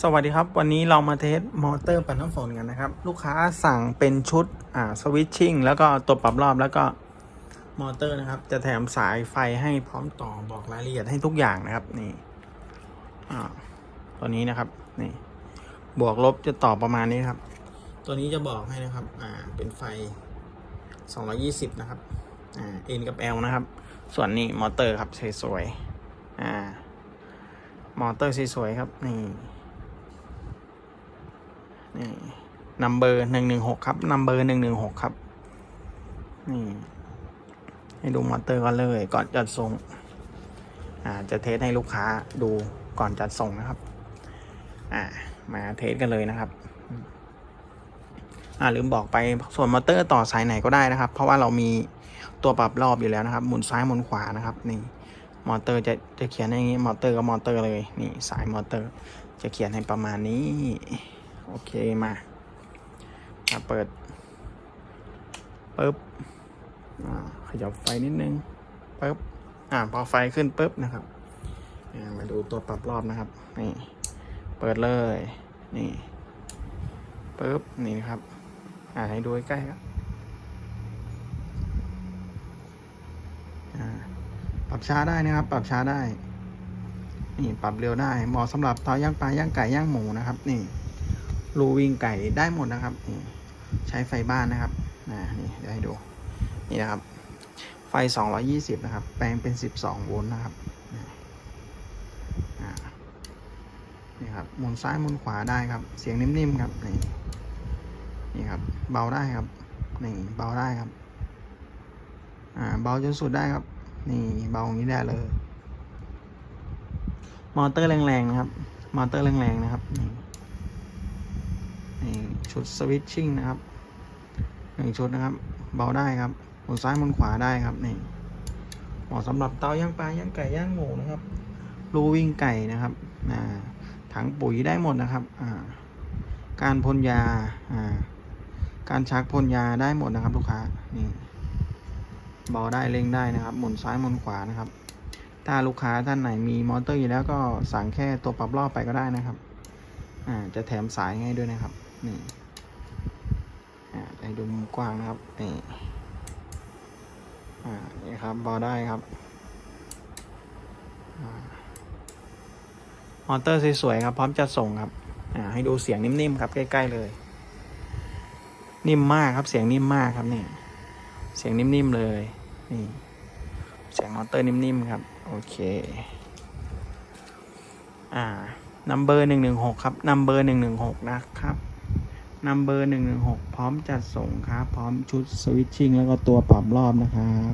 สวัสดีครับ วันนี้เรามาเทสมอเตอร์ปัดน้ำฝนกันนะครับ ลูกค้าสั่งเป็นชุดอ่าสวิตชิ่งแล้วก็ตัวปรับรอบแล้วก็มอเตอร์นะครับ จะแถมสายไฟให้พร้อมต่อบอกรายละเอียดให้ทุกอย่างนะครับนี่อ่าตัวนี้นะครับนี่บวกลบจะต่อประมาณนี้ครับ ตัวนี้จะบอกให้นะครับอ่าเป็นไฟ 220 นะครับอ่า N กับ L นะครับ ส่วนนี้มอเตอร์ครับสวยๆอ่ามอเตอร์สวยๆครับนี่ นี่นัมเบอร์หนึ่งหนึ่งหกครับนัมเบอร์หนึ่งหนึ่งหกครับนี่ให้ดูมอเตอร์ก่อนเลยก่อนจัดส่งอ่าจะเทสให้ลูกค้าดูก่อนจัดส่งนะครับอ่ามาเทสกันเลยนะครับอ่าลืมบอกไปส่วนมอเตอร์ต่อสายไหนก็ได้นะครับ เพราะว่าเรามีตัวปรับรอบอยู่แล้วนะครับ หมุนซ้ายหมุนขวานะครับนี่มอเตอร์จะจะเขียนอย่างนี้มอเตอร์ก็มอเตอร์เลยนี่สายมอเตอร์ จะเขียนให้ประมาณนี้ โอเคมา มาเปิดปึ๊บขยับไฟนิดนึงปึ๊บอ่าพอไฟขึ้นปึ๊บนะครับอ่ามาดูตัวปรับรอบนะครับ นี่ เปิดเลย นี่ปึ๊บ นี่นะครับ อ่าให้ดูใกล้ครับปรับช้าได้นะครับ ปรับช้าได้ นี่ ปรับเร็วได้ เหมาะสำหรับเตาย่างปลาย่างไก่ย่างหมูนะครับ นี่ รูวิ่งไก่ได้หมดนะครับนี่ใช้ไฟบ้านนะครับนะนี่เดี๋ยวให้ดูนี่นะครับ ไฟ 220 นะครับ แปลงเป็น 12 โวลต์นะครับนี่ครับหมุนซ้ายหมุนขวาได้ครับ เสียงนิ่มๆครับนี่นี่ครับ เบาได้ครับนี่เบาได้ครับอ่าเบาจนสุดได้ครับ นี่เบาอย่างนี้ได้เลย มอเตอร์แรงๆนะครับ มอเตอร์แรงๆนะครับนี่ ชุดสวิตชิ่งนะครับหนึ่งชุดนะครับ เบาได้ครับหมุนซ้ายหมุนขวาได้ครับนี่เหมาะสำหรับเตาย่างปลาย่างไก่ย่างหมูนะครับรูวิ่งไก่นะครับถังปุ๋ยได้หมดนะครับการพ่นยาการชักพ่นยาได้หมดนะครับลูกค้านี่เบาได้เร่งได้นะครับ หมุนซ้ายหมุนขวานะครับ ถ้าลูกค้าท่านไหนมีมอเตอร์อยู่แล้วก็สั่งแค่ตัวปรับรอบไปก็ได้นะครับจะแถมสายให้ด้วยนะครับ นี่อ่าให้ดูมุมกว้างนะครับ นี่อ่านี่ครับบอได้ครับอ่ามอเตอร์สวยๆครับ พร้อมจะส่งครับ อ่า ให้ดูเสียงนิ่มๆครับ ใกล้ๆเลย นิ่มมากครับ เสียงนิ่มมากครับนี่เสียงนิ่มๆเลยนี่เสียงมอเตอร์นิ่มๆครับ โอเค อ่านัมเบอร์หนึ่งหนึ่งหกครับนัมเบอร์หนึ่งหนึ่งหกนะครับ นัมเบอร์หนึ่งหนึ่งหกพร้อมจัดส่งครับ พร้อมชุดสวิตชิ่งแล้วก็ตัวปรับรอบนะครับ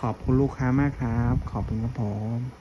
ขอบคุณลูกค้ามากครับ ขอบคุณครับผม